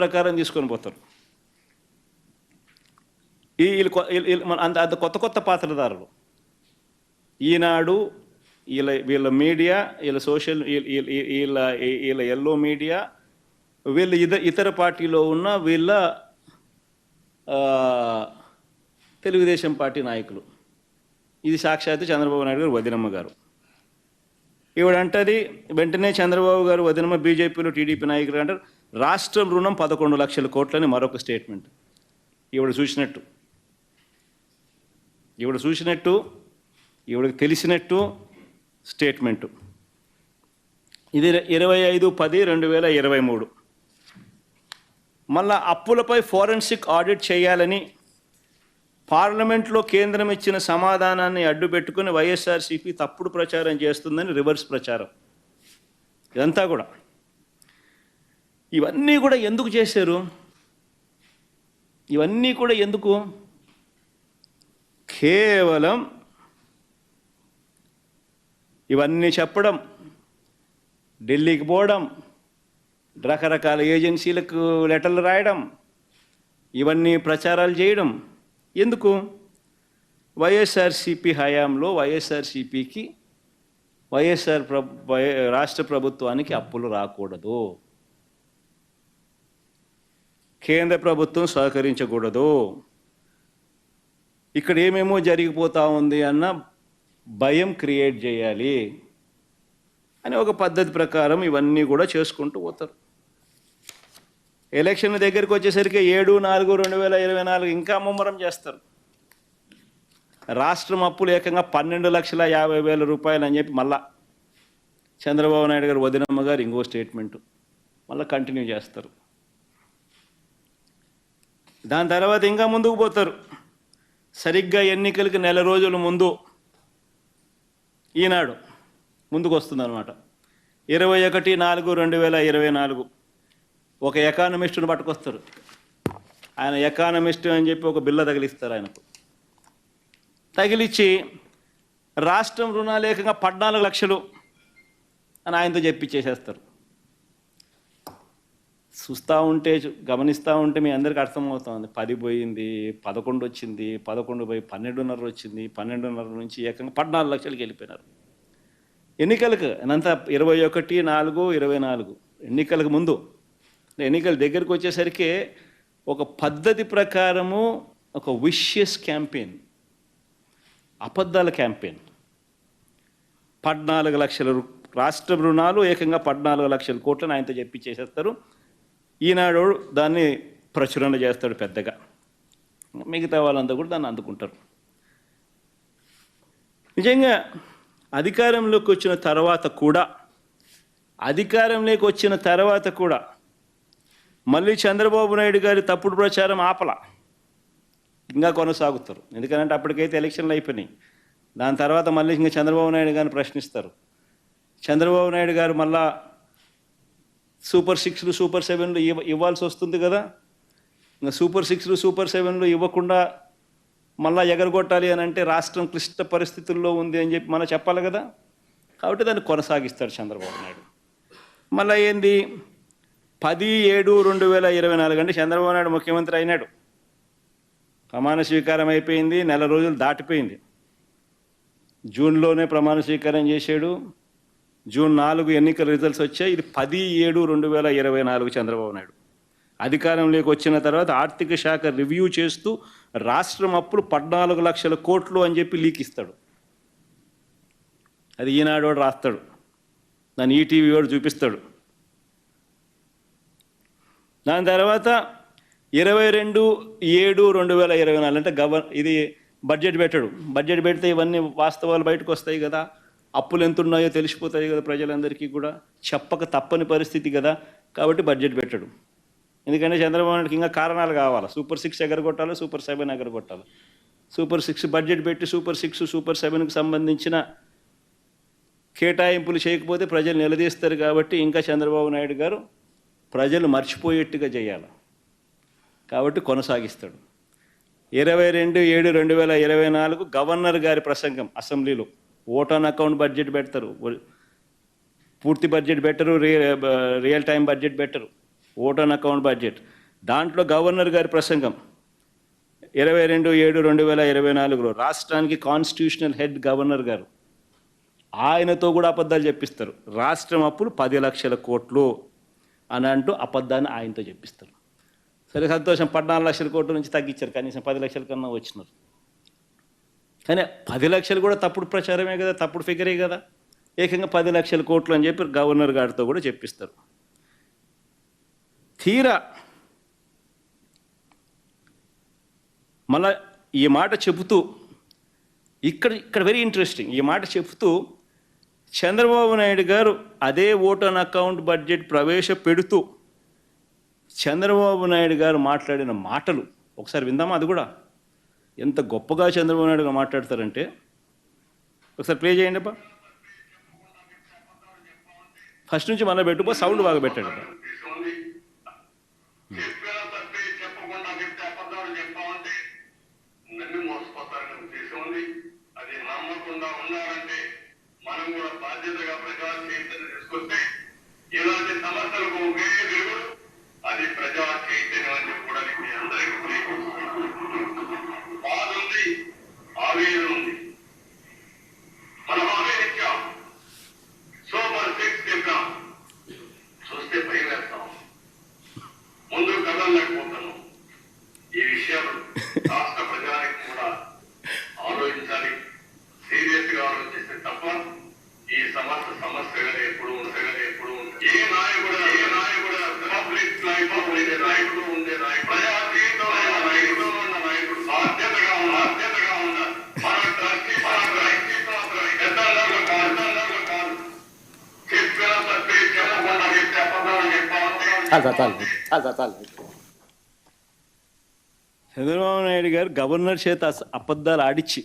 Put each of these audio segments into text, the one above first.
ప్రకారం తీసుకొని పోతారు. ఈ వీళ్ళు అంత అంత కొత్త కొత్త పాత్రధారులు ఈనాడు వీళ్ళ వీళ్ళ మీడియా వీళ్ళ సోషల్ వీళ్ళ వీళ్ళ- ఎల్లో మీడియా వీళ్ళ ఇద ఇతర పార్టీలో ఉన్న వీళ్ళ తెలుగుదేశం పార్టీ నాయకులు. ఇది సాక్షాత్తు చంద్రబాబు నాయుడు గారు వదినమ్మ గారు. ఈవిడంటది వెంటనే చంద్రబాబు గారు వదినమ్మ బీజేపీలో టీడీపీ నాయకులు అంటారు. రాష్ట్రం రుణం పదకొండు లక్షల కోట్లని మరొక స్టేట్మెంట్. ఈవిడ చూసినట్టు. ఈవిడ చూసినట్టు ఈవిడకి తెలిసినట్టు స్టేట్మెంటు. ఇది ఇరవై ఐదు పది రెండు వేల ఇరవై మూడు. మళ్ళా అప్పులపై ఫోరెన్సిక్ ఆడిట్ చేయాలని పార్లమెంట్లో కేంద్రం ఇచ్చిన సమాధానాన్ని అడ్డుపెట్టుకుని వైఎస్ఆర్సీపీ తప్పుడు ప్రచారం చేస్తుందని రివర్స్ ప్రచారం. ఇదంతా కూడా. ఇవన్నీ కూడా ఎందుకు చేశారు? ఇవన్నీ కూడా ఎందుకు? కేవలం ఇవన్నీ చెప్పడం ఢిల్లీకి పోవడం రకరకాల ఏజెన్సీలకు లెటర్లు రాయడం ఇవన్నీ ప్రచారాలు చేయడం ఎందుకు? వైఎస్ఆర్సిపి హయాంలో వైఎస్ఆర్సిపికి వైఎస్ఆర్ ప్ర వై- రాష్ట్ర ప్రభుత్వానికి అప్పులు రాకూడదు. కేంద్ర ప్రభుత్వం సహకరించకూడదు. ఇక్కడ ఏమేమో జరిగిపోతూ ఉంది అన్న భయం క్రియేట్ చేయాలి అని ఒక పద్ధతి ప్రకారం ఇవన్నీ కూడా చేసుకుంటూ పోతారు. ఎలక్షన్ దగ్గరికి వచ్చేసరికి ఏడు నాలుగు రెండు వేల ఇరవై నాలుగు ఇంకా ముమ్మరం చేస్తారు. రాష్ట్రం అప్పులు ఏకంగా పన్నెండు లక్షల యాభై వేల రూపాయలు అని చెప్పి మళ్ళా చంద్రబాబు నాయుడు గారు వదినమ్మ గారు ఇంకో స్టేట్మెంటు. మళ్ళీ కంటిన్యూ చేస్తారు. దాని తర్వాత ఇంకా ముందుకు పోతారు. సరిగ్గా ఎన్నికలకి నెల రోజుల ముందు ఈనాడు ముందుకు వస్తుందన్నమాట. ఇరవై ఒకటి నాలుగు రెండు వేల ఇరవై నాలుగు. ఒక ఎకానమిస్టును పట్టుకొస్తారు. ఆయన ఎకానమిస్ట్ అని చెప్పి ఒక బిల్ల తగిలిస్తారు ఆయనకు. తగిలిచ్చి రాష్ట్రం రుణాలేకంగా పద్నాలుగు లక్షలు అని ఆయనతో చెప్పి చేసేస్తారు. చూస్తూ ఉంటే గమనిస్తూ ఉంటే మీ అందరికీ అర్థమవుతుంది. పది పోయింది పదకొండు వచ్చింది పదకొండు పోయి పన్నెండున్నర వచ్చింది పన్నెండున్నర నుంచి ఏకంగా పద్నాలుగు లక్షలకి వెళ్ళిపోయినారు. ఎన్నికలకు అనంత ఇరవై ఒకటి నాలుగు ఇరవై నాలుగు ఎన్నికలకు ముందు ఎన్నికల దగ్గరికి వచ్చేసరికి ఒక పద్ధతి ప్రకారము ఒక విషియస్ క్యాంపెయిన్ అబద్ధాల క్యాంపెయిన్. పద్నాలుగు లక్షల రు- రాష్ట్ర రుణాలు ఏకంగా పద్నాలుగు లక్షల కోట్లను ఆయనతో చెప్పి చేసేస్తారు. ఈనాడు దాన్ని ప్రచురణ చేస్తాడు పెద్దగా. మిగతా వాళ్ళంతా కూడా దాన్ని అందుకుంటారు. నిజంగా అధికారంలోకి వచ్చిన తర్వాత కూడా అధికారంలోకి వచ్చిన తర్వాత కూడా మళ్ళీ చంద్రబాబు నాయుడు గారి తప్పుడు ప్రచారం ఆపల. ఇంకా కొనసాగుతారు. ఎందుకంటే అప్పటికైతే ఎలక్షన్లు అయిపోయినాయి. దాని తర్వాత మళ్ళీ ఇంకా చంద్రబాబు నాయుడు గారిని ప్రశ్నిస్తారు. చంద్రబాబు నాయుడు గారు మళ్ళా సూపర్ సిక్స్లు సూపర్ సెవెన్లు ఇవ్వ ఇవ్వాల్సి వస్తుంది కదా. ఇంకా సూపర్ సిక్స్లు సూపర్ సెవెన్లు ఇవ్వకుండా మళ్ళా ఎగరగొట్టాలి అని అంటే రాష్ట్రం క్లిష్ట పరిస్థితుల్లో ఉంది అని చెప్పి మనం చెప్పాలి కదా. కాబట్టి దాన్ని కొనసాగిస్తాడు చంద్రబాబు నాయుడు. మళ్ళీ ఏంది? పది ఏడు రెండు వేల ఇరవై నాలుగు అంటే చంద్రబాబు నాయుడు ముఖ్యమంత్రి అయినాడు. ప్రమాణ స్వీకారం అయిపోయింది నెల రోజులు దాటిపోయింది. జూన్లోనే ప్రమాణ స్వీకారం చేశాడు. జూన్ నాలుగు ఎన్నికల రిజల్ట్స్ వచ్చాయి. ఇది పది ఏడు రెండు వేల ఇరవై నాలుగు చంద్రబాబు నాయుడు. అధికారంలోకి వచ్చిన తర్వాత ఆర్థిక శాఖ రివ్యూ చేస్తూ రాష్ట్రం అప్పులు పద్నాలుగు లక్షల కోట్లు అని చెప్పి లీక్ ఇస్తాడు. అది ఈనాడు వాడు రాస్తాడు. దాన్ని ఈటీవీ వాడు చూపిస్తాడు. దాని తర్వాత ఇరవై రెండు ఏడు రెండు వేల ఇరవై నాలుగు అంటే గవర్ ఇది బడ్జెట్ పెట్టాడు. బడ్జెట్ పెడితే ఇవన్నీ వాస్తవాలు బయటకు వస్తాయి కదా. అప్పులు ఎంత ఉన్నాయో తెలిసిపోతాయి కదా ప్రజలందరికీ కూడా. చెప్పక తప్పని పరిస్థితి కదా. కాబట్టి బడ్జెట్ పెట్టడు. ఎందుకంటే చంద్రబాబు నాయుడుకి ఇంకా కారణాలు కావాలి. సూపర్ సిక్స్ ఎగరగొట్టాలి? సూపర్ సెవెన్ ఎగరగొట్టాలి? సూపర్ సిక్స్ బడ్జెట్ పెట్టి సూపర్ సిక్స్ సూపర్ సెవెన్కి సంబంధించిన కేటాయింపులు చేయకపోతే ప్రజలు నిలదీస్తారు కాబట్టి ఇంకా చంద్రబాబు నాయుడు గారు ప్రజలు మర్చిపోయేట్టుగా చేయాలి. కాబట్టి కొనసాగిస్తాడు. ఇరవై రెండు ఏడు రెండు వేల ఇరవై నాలుగు గవర్నర్ గారి ప్రసంగం అసెంబ్లీలో. ఓట్ ఆన్ అకౌంట్ బడ్జెట్ పెడతారు. పూర్తి budget better real real time budget better vote on account budget. దాంట్లో గవర్నర్ గారి ప్రసంగం. ఇరవై రెండు ఏడు రెండు వేల ఇరవై నాలుగులో రాష్ట్రానికి కాన్స్టిట్యూషనల్ హెడ్ గవర్నర్ గారు ఆయనతో కూడా అబద్ధాలు చెప్పిస్తారు. రాష్ట్రం అప్పులు పది లక్షల కోట్లు అని అంటూ అబద్ధాన్ని ఆయనతో చెప్పిస్తారు. సరే సంతోషం. పద్నాలుగు లక్షల కోట్ల నుంచి తగ్గించారు. కనీసం పది లక్షల కన్నా వచ్చినారు. కానీ పది లక్షలు కూడా తప్పుడు ప్రచారమే కదా తప్పుడు ఫిగరే కదా. ఏకంగా పది లక్షల కోట్లు అని చెప్పి గవర్నర్ గారితో కూడా చెప్పిస్తారు. తీరా మళ్ళా ఈ మాట చెబుతూ ఇక్కడ ఇక్కడ వెరీ ఇంట్రెస్టింగ్ ఈ మాట చెబుతూ చంద్రబాబు నాయుడు గారు అదే ఓటన్ అకౌంట్ బడ్జెట్ ప్రవేశపెడుతూ చంద్రబాబు నాయుడు గారు మాట్లాడిన మాటలు. ఒకసారి విందామా అది కూడా? ఎంత గొప్పగా చంద్రబాబు నాయుడు గారు మాట్లాడతారంటే ఒకసారి ప్లే చేయండి అబ్బా. ఫస్ట్ నుంచి మళ్ళీ పెట్టుకో సౌండ్ బాగా పెట్టండి చంద్రబాబు నాయుడు గారు గవర్నర్ చేత అబద్ధాలు ఆడిచ్చి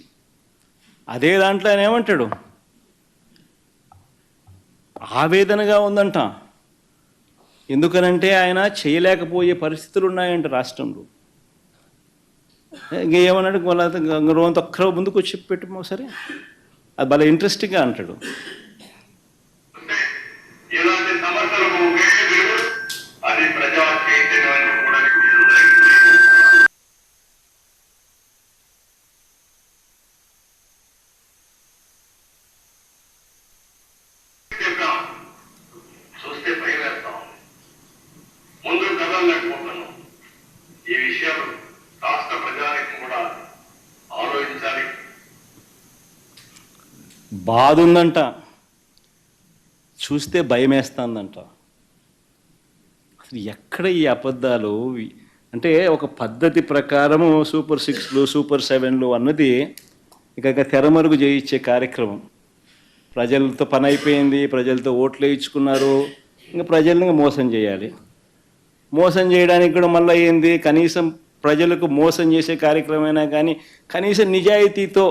అదే దాంట్లో ఆయన ఏమంటాడు ఆవేదనగా ఉందంట ఎందుకనంటే ఆయన చేయలేకపోయే పరిస్థితులు ఉన్నాయంట రాష్ట్రంలో ఇంకేమన్నాడు వాళ్ళ ఒక్కరో ముందుకు వచ్చి పెట్టు సరే అది భలే ఇంట్రెస్టింగ్గా అంటాడు బాధ ఉందంట చూస్తే భయం వేస్తుందంట అసలు ఎక్కడ ఈ అబద్ధాలు? అంటే ఒక పద్ధతి ప్రకారము సూపర్ సిక్స్లు సూపర్ సెవెన్లు అన్నది ఇక తెరమరుగు చేయించే కార్యక్రమం. ప్రజలతో పని అయిపోయింది ప్రజలతో ఓట్లు వేయించుకున్నారు ఇంకా ప్రజల్ని మోసం చేయాలి. మోసం చేయడానికి కూడా మళ్ళీ ఏంది? కనీసం ప్రజలకు మోసం చేసే కార్యక్రమమైనా కానీ కనీసం నిజాయితీతో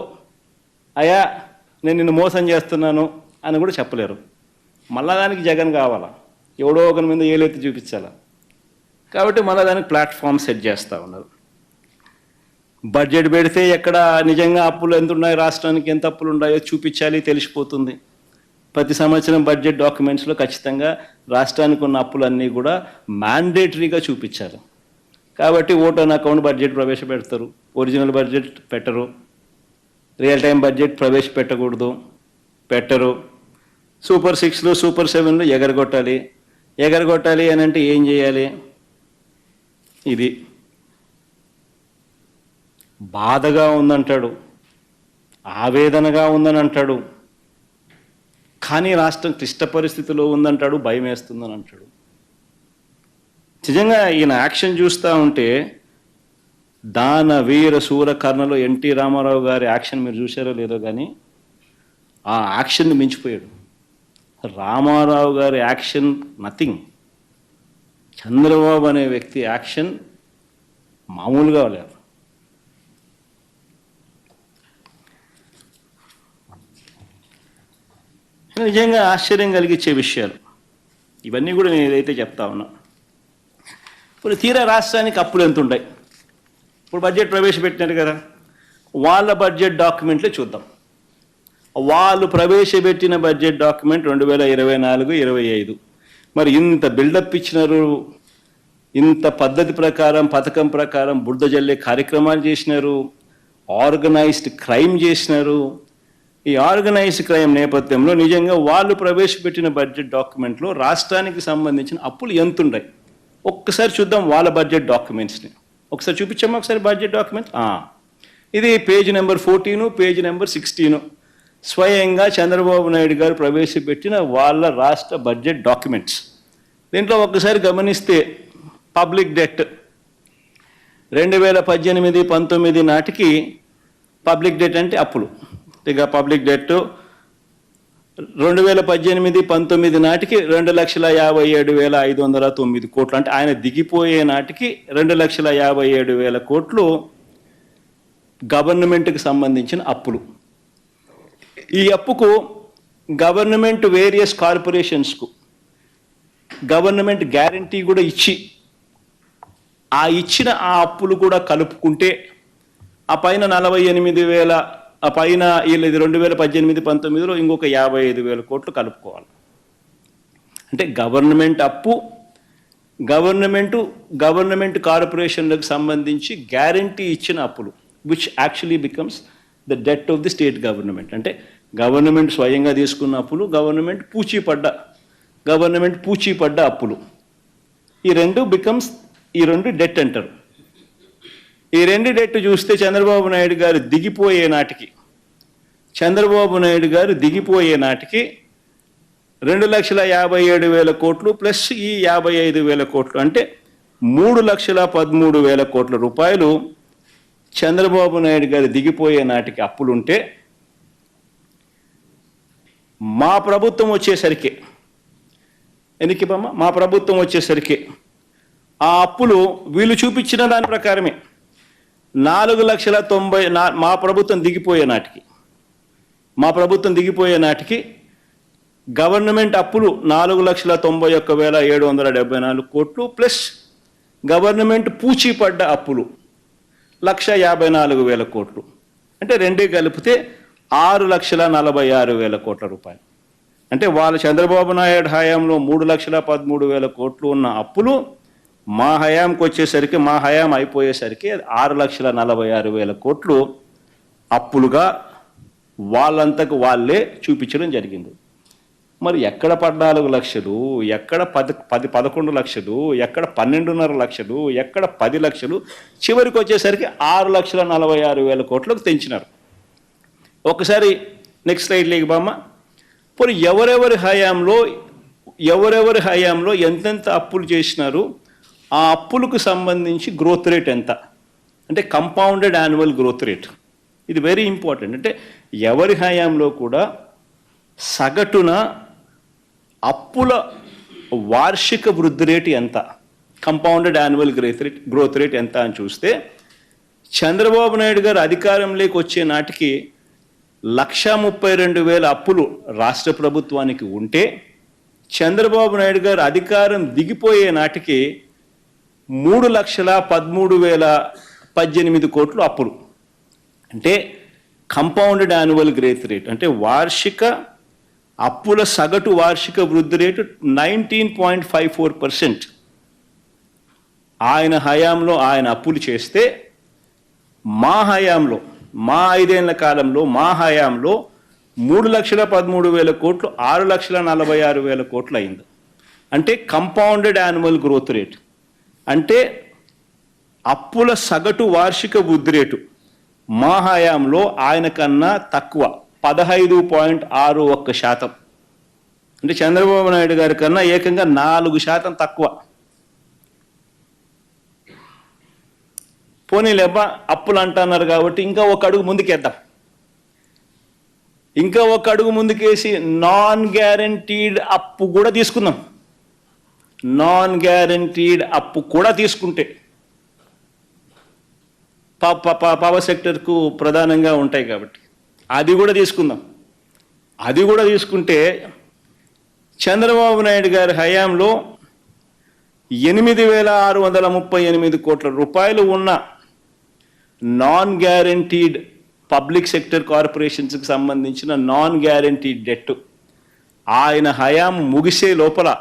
అయా నేను నిన్ను మోసం చేస్తున్నాను అని కూడా చెప్పలేరు. మళ్ళా దానికి జగన్ కావాలా? ఎవడో ఒకరి మీద ఏలెత్తి చూపించాలా? కాబట్టి మళ్ళీ దానికి ప్లాట్ఫామ్ సెట్ చేస్తూ ఉన్నారు. బడ్జెట్ పెడితే ఎక్కడ నిజంగా అప్పులు ఎంత ఉన్నాయో? రాష్ట్రానికి ఎంత అప్పులు ఉన్నాయో చూపించాలి తెలిసిపోతుంది. ప్రతి సంవత్సరం బడ్జెట్ డాక్యుమెంట్స్లో ఖచ్చితంగా రాష్ట్రానికి ఉన్న అప్పులన్నీ కూడా మ్యాండేటరీగా చూపించాలి. కాబట్టి ఓటన్ అకౌంట్ బడ్జెట్ ప్రవేశపెడతారు. ఒరిజినల్ బడ్జెట్ పెట్టరు. రియల్ టైం బడ్జెట్ ప్రవేశపెట్టకూడదు పెట్టరు. సూపర్ సిక్స్లో సూపర్ సెవెన్లో ఎగరగొట్టాలి. ఎగరగొట్టాలి అని అంటే ఏం చేయాలి? ఇది. బాధగా ఉందంటాడు. ఆవేదనగా ఉందని అంటాడు కానీ రాష్ట్రం క్లిష్ట పరిస్థితిలో ఉందంటాడు భయం వేస్తుందని అంటాడు నిజంగా ఈయన యాక్షన్ చూస్తూ ఉంటే దాన వీర శూర కర్ణలో ఎన్టీ రామారావు గారి యాక్షన్ మీరు చూసారో లేదో కానీ ఆ యాక్షన్ని మించిపోయాడు. రామారావు గారి యాక్షన్ నథింగ్. చంద్రబాబు అనే వ్యక్తి యాక్షన్ మామూలుగా లేదు. నిజంగా ఆశ్చర్యం కలిగించే విషయాలు. ఇవన్నీ కూడా నేను ఏదైతే చెప్తా ఉన్నా. ఇప్పుడు తీరా రాష్ట్రానికి అప్పులు ఎంత ఉంటాయి ఇప్పుడు బడ్జెట్ ప్రవేశపెట్టినారు కదా వాళ్ళ బడ్జెట్ డాక్యుమెంట్లే చూద్దాం. వాళ్ళు ప్రవేశపెట్టిన బడ్జెట్ డాక్యుమెంట్ రెండు వేల ఇరవై నాలుగు ఇరవై ఐదు. మరి ఇంత బిల్డప్ ఇచ్చినారు ఇంత పద్ధతి ప్రకారం పథకం ప్రకారం బుడ్డ జల్లే కార్యక్రమాలు చేసినారు ఆర్గనైజ్డ్ క్రైమ్ చేసినారు. ఈ ఆర్గనైజ్డ్ క్రైమ్ నేపథ్యంలో నిజంగా వాళ్ళు ప్రవేశపెట్టిన బడ్జెట్ డాక్యుమెంట్లో రాష్ట్రానికి సంబంధించిన అప్పులు ఎంతుండయి? ఒక్కసారి చూద్దాం వాళ్ళ బడ్జెట్ డాక్యుమెంట్స్ని ఒకసారి చూపించమ్మా ఒకసారి బడ్జెట్ డాక్యుమెంట్ ఇది page number forty page number sixty స్వయంగా చంద్రబాబు నాయుడు గారు ప్రవేశపెట్టిన వాళ్ళ రాష్ట్ర బడ్జెట్ డాక్యుమెంట్స్ దీంట్లో ఒక్కసారి గమనిస్తే పబ్లిక్ డెట్ రెండు వేల పద్దెనిమిది పంతొమ్మిది నాటికి పబ్లిక్ డెట్ అంటే అప్పులు. ఇక పబ్లిక్ డెట్ రెండు వేల పద్దెనిమిది పంతొమ్మిది నాటికి రెండు లక్షల యాభై ఏడు వేల ఐదు వందల తొమ్మిది కోట్లు. అంటే ఆయన దిగిపోయే నాటికి రెండు లక్షల యాభై ఏడు వేల కోట్లు గవర్నమెంట్కి సంబంధించిన అప్పులు. ఈ అప్పుకు గవర్నమెంట్ వేరియస్ కార్పొరేషన్స్కు గవర్నమెంట్ గ్యారంటీ కూడా ఇచ్చి ఆ ఇచ్చిన ఆ అప్పులు కూడా కలుపుకుంటే ఆ పైన నలభై ఎనిమిది వేల ఆ పైన వీళ్ళది రెండు వేల పద్దెనిమిది పంతొమ్మిదిలో ఇంకొక యాభై ఐదు వేల కోట్లు కలుపుకోవాలి. అంటే గవర్నమెంట్ అప్పు గవర్నమెంట్ గవర్నమెంట్ కార్పొరేషన్లకు సంబంధించి గ్యారంటీ ఇచ్చిన అప్పులు which actually becomes the debt of the state government అంటే గవర్నమెంట్ స్వయంగా తీసుకున్న అప్పులు గవర్నమెంట్ పూచీపడ్డ గవర్నమెంట్ పూచీపడ్డ అప్పులు. ఈ రెండు బికమ్స్ ఈ రెండు డెట్ అంటారు. ఈ రెండు డెట్ చూస్తే చంద్రబాబు నాయుడు గారు దిగిపోయే నాటికి చంద్రబాబు నాయుడు గారు దిగిపోయే నాటికి రెండు లక్షల యాభై ఏడు వేల కోట్లు ప్లస్ ఈ యాభై ఐదు వేల కోట్లు. అంటే మూడు లక్షల పదమూడు వేల కోట్ల రూపాయలు చంద్రబాబు నాయుడు గారు దిగిపోయే నాటికి అప్పులుంటే మా ప్రభుత్వం వచ్చేసరికి ఎనికి మా ప్రభుత్వం వచ్చేసరికి ఆ అప్పులు వీళ్ళు చూపించిన దాని ప్రకారమే. నాలుగు లక్షల తొంభై నా మా ప్రభుత్వం దిగిపోయే నాటికి మా ప్రభుత్వం దిగిపోయే నాటికి గవర్నమెంట్ అప్పులు నాలుగు లక్షల తొంభై ఒక్క వేల ఏడు వందల డెబ్బై నాలుగు కోట్లు ప్లస్ గవర్నమెంట్ పూచీపడ్డ అప్పులు లక్ష యాభై నాలుగు వేల కోట్లు. అంటే రెండే కలిపితే ఆరు లక్షల నలభై ఆరు వేల కోట్ల రూపాయలు. అంటే వాళ్ళ చంద్రబాబు నాయుడు హయాంలో మూడు లక్షల పదమూడు వేల కోట్లు ఉన్న అప్పులు మా హయాంకి వచ్చేసరికి మా హయాం అయిపోయేసరికి ఆరు లక్షల నలభై ఆరు వేల కోట్లు అప్పులుగా వాళ్ళంతకు వాళ్ళే చూపించడం జరిగింది. మరి ఎక్కడ పద్నాలుగు లక్షలు ఎక్కడ పది పది పదకొండు లక్షలు ఎక్కడ పన్నెండున్నర లక్షలు ఎక్కడ పది లక్షలు చివరికి వచ్చేసరికి ఆరు లక్షల నలభై ఆరు వేల కోట్లకు తెంచినారు. ఒకసారి నెక్స్ట్ స్లైడ్ బామ్మ. పోనీ ఎవరెవరి హయాంలో ఎవరెవరి హయాంలో ఎంతెంత అప్పులు చేసినారు? ఆ అప్పులకు సంబంధించి గ్రోత్ రేట్ ఎంత? అంటే కంపౌండెడ్ యాన్యువల్ గ్రోత్ రేట్ ఇది వెరీ ఇంపార్టెంట్ అంటే ఎవరి హయాంలో కూడా సగటున అప్పుల వార్షిక వృద్ధి రేటు ఎంత? Compounded annual growth rate growth rate ఎంత అని చూస్తే చంద్రబాబు నాయుడు గారు అధికారంలోకి వచ్చే నాటికి లక్ష ముప్పై రెండు వేల అప్పులు రాష్ట్ర ప్రభుత్వానికి ఉంటే చంద్రబాబు నాయుడు గారు అధికారం దిగిపోయే నాటికి మూడు లక్షల పదమూడు వేల పద్దెనిమిది కోట్లు అప్పులు. అంటే కంపౌండెడ్ యాన్యువల్ గ్రోత్ రేట్ అంటే వార్షిక అప్పుల సగటు వార్షిక వృద్ధి rate nineteen point five four percent. ఆయన హయాంలో ఆయన అప్పులు చేస్తే మా హయాంలో మా ఐదేళ్ళ కాలంలో మా హయాంలో మూడు లక్షల పదమూడు వేల కోట్లు ఆరు లక్షల నలభై ఆరు వేల కోట్లు అయింది. అంటే కంపౌండెడ్ యాన్యువల్ గ్రోత్ రేట్ అంటే అప్పుల సగటు వార్షిక వృద్ధి రేటు మా హయాంలో ఆయన కన్నా తక్కువ పదహైదు పాయింట్ ఆరు ఒక్క శాతం. అంటే చంద్రబాబు నాయుడు గారి కన్నా ఏకంగా నాలుగు శాతం తక్కువ. పోనీ లేబ్బా అప్పులు అంటున్నారు కాబట్టి ఇంకా ఒక అడుగు ముందుకేద్దాం. ఇంకా ఒక అడుగు ముందుకేసి నాన్ గ్యారంటీడ్ అప్పు కూడా తీసుకుందాం. నాన్ గ్యారంటీడ్ అప్పు కూడా తీసుకుంటే ప- ప- పవర్ సెక్టర్కు ప్రధానంగా ఉంటాయి కాబట్టి. అది కూడా తీసుకుందాం. అది కూడా తీసుకుంటే చంద్రబాబు నాయుడు గారి హయాంలో ఎనిమిది వేల ఆరు వందల ముప్పై ఎనిమిది కోట్ల రూపాయలు ఉన్న నాన్ గ్యారంటీడ్ పబ్లిక్ సెక్టర్ కార్పొరేషన్స్కి సంబంధించిన నాన్ గ్యారంటీడ్ డెట్ ఆయన హయాం ముగిసే లోపల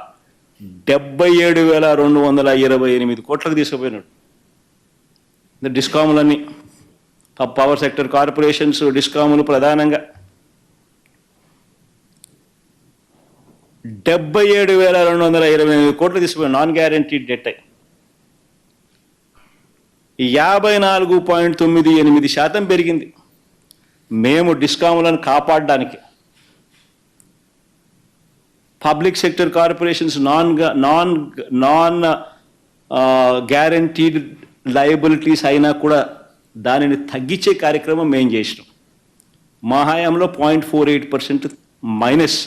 డెబ్బై ఏడు వేల రెండు వందల ఇరవై ఎనిమిది కోట్లకు తీసుకుపోయినాడు. డిస్కాములన్నీ. పవర్ సెక్టర్ కార్పొరేషన్స్ డిస్కాములు ప్రధానంగా. డెబ్బై ఏడు వేల రెండు వందల ఇరవై ఎనిమిది కోట్లు తీసుకుపోయిన నాన్ గ్యారంటీడ్ డెట్. యాభై నాలుగు పాయింట్ తొమ్మిది ఎనిమిది శాతం పెరిగింది. మేము డిస్కాములను కాపాడడానికి. Public sector corporations non non non guaranteed liabilities అయినా కూడా దానిని తగ్గించే కార్యక్రమం మేము చేసినాం. మా హయాంలో point four eight percent minus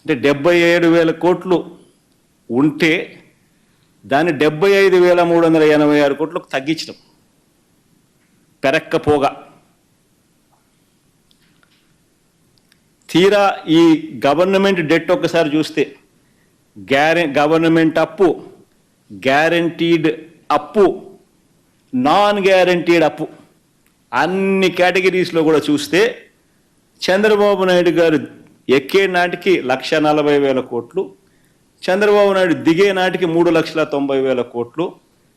అంటే డెబ్బై ఏడు వేల కోట్లు ఉంటే దాన్ని డెబ్బై ఐదు వేల మూడు వందల ఎనభై ఆరు కోట్లకు తగ్గించడం పెరక్కపోగా. తీరా ఈ గవర్నమెంట్ డెట్ ఒక్కసారి చూస్తే గ్యారె గవర్నమెంట్ అప్పు గ్యారంటీడ్ అప్పు నాన్ గ్యారంటీడ్ అప్పు అన్ని కేటగిరీస్లో కూడా చూస్తే చంద్రబాబు నాయుడు గారు ఎక్కే నాటికి లక్ష నలభై వేల కోట్లు చంద్రబాబు నాయుడు దిగే నాటికి మూడు లక్షల తొంభై వేల కోట్లు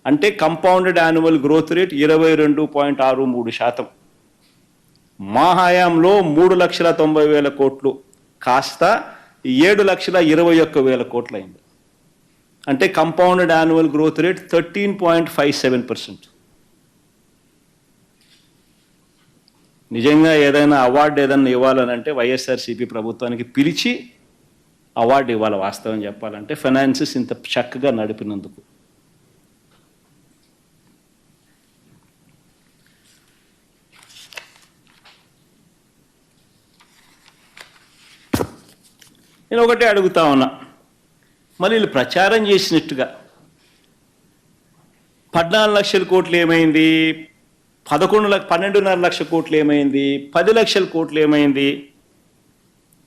అంటే కంపౌండెడ్ యాన్యువల్ గ్రోత్ రేట్ ఇరవై రెండు పాయింట్ ఆరు మూడు శాతం. మా హయాంలో మూడు లక్షల తొంభై వేల కోట్లు కాస్త ఏడు లక్షల ఇరవై ఒక్క వేల కోట్లు అయింది అంటే compounded annual growth rate thirteen point five seven percent నిజంగా ఏదైనా అవార్డు ఏదైనా ఇవ్వాలని అంటే వైఎస్ఆర్సీపీ ప్రభుత్వానికి పిలిచి అవార్డు ఇవ్వాలి వాస్తవం చెప్పాలంటే ఫైనాన్సెస్ ఇంత చక్కగా నడిపినందుకు. నేను ఒకటే అడుగుతా ఉన్నా. మరి వీళ్ళు ప్రచారం చేసినట్టుగా. పద్నాలుగు లక్షల కోట్లు ఏమైంది? పదకొండు లక్ష పన్నెండున్నర లక్ష కోట్లు ఏమైంది? పది లక్షల కోట్లు ఏమైంది?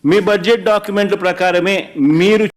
మీ బడ్జెట్ డాక్యుమెంట్ల ప్రకారమే మీరు